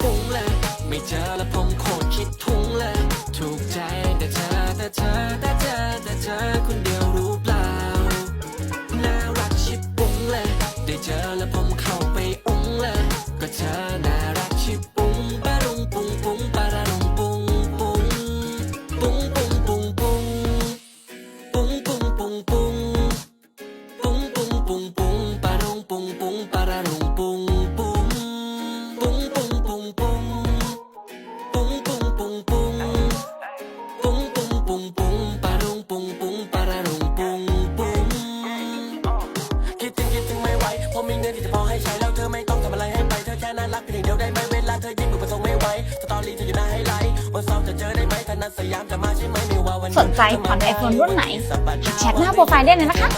ปุ้งเลย ไม่เจอแล้วผมโคตรคิดทุ้งเลย ถูกใจแต่เธอแต่เธอแต่เธอแต่เธอคนเดียวรู้เปล่า น่ารักชิบปุ้งเลย ได้เจอแล้วผมเข้าไปอุ้งเลย ก็เธอน่ารักชิบปุ้งปะรุงปุ้งปุ้งปะระรุงปุ้งปุ้งปุ้งปุ้งปุ้งปุ้งปุ้งปุ้งปุ้งปุ้งปุ้งปุ้งปุ้งปุ้งปะรุงปุ้งปุ้งปะระรุงปุ้งปุ้ง คิดถึงคิดถึงไม่ไหวเพราะมีเงินที่จะพอให้ใช้แล้วเธอไม่ต้องทำอะไรให้ไปเธอแค่น่ารักเพียงเดียวได้ไหมเวลาเธอยิ้มดูประสงค์ไม่ไหวสตอรี่เธออยู่หน้าไฮไลท์วันเสาร์จะเจอได้ไหมถ้านัดสยามจะมาใช่ไหมไม่ว่าวันสนใจผ่อน iPhone รุ่นไหนแชทหน้าโปรไฟล์ได้เลยนะคะ